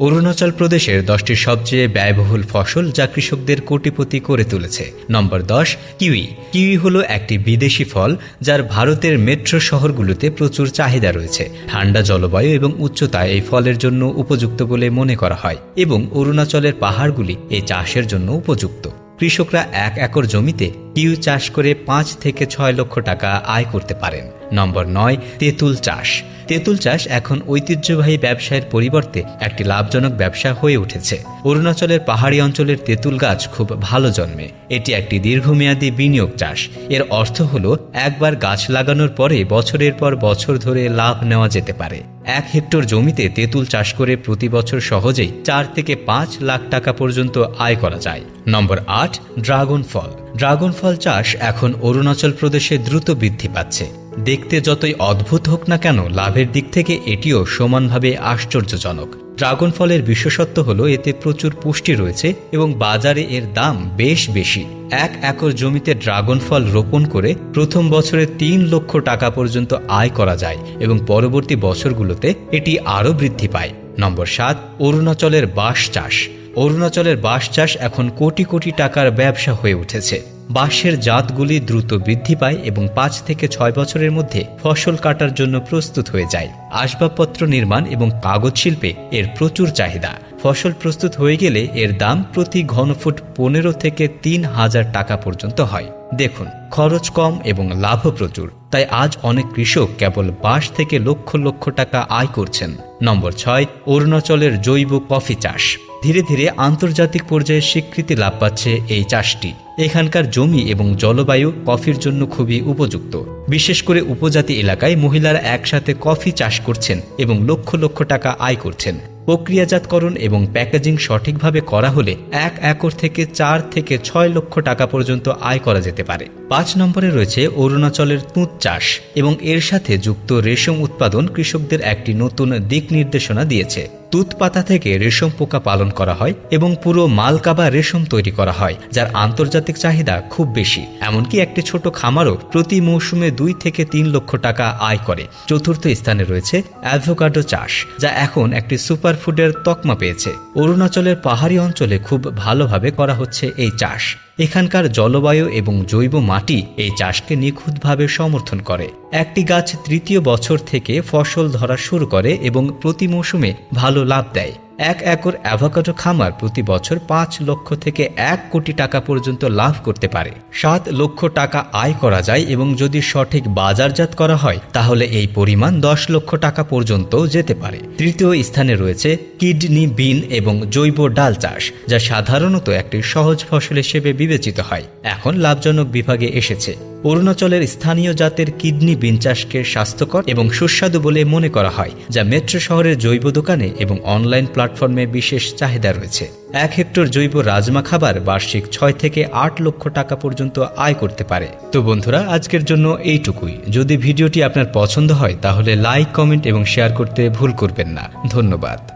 অরুণাচল প্রদেশের দশটি সবচেয়ে ব্যয়বহুল ফসল যা কৃষকদের কোটিপতি করে তুলেছে। নম্বর দশ, কিউই। কিউই হলো একটি বিদেশি ফল যার ভারতের মেট্রো শহরগুলোতে প্রচুর চাহিদা রয়েছে। ঠান্ডা জলবায়ু এবং উচ্চতায় এই ফলের জন্য উপযুক্ত বলে মনে করা হয় এবং অরুণাচলের পাহাড়গুলি এই চাষের জন্য উপযুক্ত। কৃষকরা এক একর জমিতে কিউ চাষ করে পাঁচ থেকে ছয় লক্ষ টাকা আয় করতে পারেন। নম্বর নয়, তেঁতুল চাষ। তেঁতুল চাষ এখন ঐতিহ্যবাহী ব্যবসায়ের পরিবর্তে একটি লাভজনক ব্যবসা হয়ে উঠেছে। অরুণাচলের পাহাড়ি অঞ্চলের তেঁতুল গাছ খুব ভালো জন্মে। এটি একটি দীর্ঘমেয়াদী বিনিয়োগ চাষ। এর অর্থ হল, একবার গাছ লাগানোর পরে বছরের পর বছর ধরে লাভ নেওয়া যেতে পারে। এক হেক্টর জমিতে তেঁতুল চাষ করে প্রতি বছর সহজেই চার থেকে পাঁচ লাখ টাকা পর্যন্ত আয় করা যায়। নম্বর আট, ড্রাগন ফল। ড্রাগন ফল চাষ এখন অরুণাচল প্রদেশে দ্রুত বৃদ্ধি পাচ্ছে। দেখতে যতই অদ্ভুত হোক না কেন, লাভের দিক থেকে এটিও সমানভাবে আশ্চর্যজনক। ড্রাগন ফলের বিশেষত্ব হলো এতে প্রচুর পুষ্টি রয়েছে এবং বাজারে এর দাম বেশ বেশি। এক একর জমিতে ড্রাগন ফল রোপণ করে প্রথম বছরে তিন লক্ষ টাকা পর্যন্ত আয় করা যায় এবং পরবর্তী বছরগুলোতে এটি আরও বৃদ্ধি পায়। নম্বর সাত, অরুণাচলের বাঁশ চাষ। অরুণাচলের বাঁশ চাষ এখন কোটি কোটি টাকার ব্যবসা হয়ে উঠেছে। বাঁশের জাতগুলি দ্রুত বৃদ্ধি পায় এবং পাঁচ থেকে ছয় বছরের মধ্যে ফসল কাটার জন্য প্রস্তুত হয়ে যায়। আসবাবপত্র নির্মাণ এবং কাগজ শিল্পে এর প্রচুর চাহিদা। ফসল প্রস্তুত হয়ে গেলে এর দাম প্রতি ঘনফুট পনেরো থেকে তিন হাজার টাকা পর্যন্ত হয়। দেখুন, খরচ কম এবং লাভও প্রচুর, তাই আজ অনেক কৃষক কেবল বাঁশ থেকে লক্ষ লক্ষ টাকা আয় করছেন। নম্বর ছয়, অরুণাচলের জৈব কফি চাষ। ধীরে ধীরে আন্তর্জাতিক পর্যায়ে স্বীকৃতি লাভ পাচ্ছে এই চাষটি। এখানকার জমি এবং জলবায়ু কফির জন্য খুবই উপযুক্ত। বিশেষ করে উপজাতি এলাকায় মহিলারা একসাথে কফি চাষ করছেন এবং লক্ষ লক্ষ টাকা আয় করছেন। প্রক্রিয়াজাতকরণ এবং প্যাকেজিং সঠিকভাবে করা হলে এক একর থেকে চার থেকে ছয় লক্ষ টাকা পর্যন্ত আয় করা যেতে পারে। পাঁচ নম্বরে রয়েছে অরুণাচলের তুঁত চাষ এবং এর সাথে যুক্ত রেশম উৎপাদন কৃষকদের একটি নতুন দিক নির্দেশনা দিয়েছে। তুত পাতা থেকে রেশম পোকা পালন করা হয় এবং পুরো মালকাবা রেশম তৈরি করা হয়, যার আন্তর্জাতিক চাহিদা খুব বেশি। এমনকি একটি ছোট খামারও প্রতি মৌসুমে দুই থেকে তিন লক্ষ টাকা আয় করে। চতুর্থ স্থানে রয়েছে অ্যাভোকাডো চাষ, যা এখন একটি সুপারফুডের তকমা পেয়েছে। অরুণাচলের পাহাড়ি অঞ্চলে খুব ভালোভাবে করা হচ্ছে এই চাষ। এখানকার জলবায়ু এবং জৈব মাটি এই চাষকে নিখুঁতভাবে সমর্থন করে। একটি গাছ তৃতীয় বছর থেকে ফসল ধরা শুরু করে এবং প্রতি মৌসুমে ভালো লাভ দেয়। এক একর অ্যাভোকাডো খামার প্রতি বছর পাঁচ লক্ষ থেকে এক কোটি টাকা পর্যন্ত লাভ করতে পারে। সাত লক্ষ টাকা আয় করা যায় এবং যদি সঠিক বাজারজাত করা হয়, তাহলে এই পরিমাণ দশ লক্ষ টাকা পর্যন্ত যেতে পারে। তৃতীয় স্থানে রয়েছে কিডনি বিন এবং জৈব ডাল চাষ, যা সাধারণত একটি সহজ ফসল হিসেবে বিবেচিত হয়। এখন লাভজনক বিভাগে এসেছে। অরুণাচলের স্থানীয় জাতের কিডনি বিন চাষকে স্বাস্থ্যকর এবং সুস্বাদু বলে মনে করা হয়, যা মেট্রো শহরের জৈব দোকানে এবং অনলাইন প্ল্যাটফর্মে বিশেষ চাহিদা রয়েছে। এক হেক্টর জৈব রাজমা খাবার বার্ষিক ছয় থেকে আট লক্ষ টাকা পর্যন্ত আয় করতে পারে। তো বন্ধুরা, আজকের জন্য এইটুকুই। যদি ভিডিওটি আপনার পছন্দ হয়, তাহলে লাইক, কমেন্ট এবং শেয়ার করতে ভুল করবেন না। ধন্যবাদ।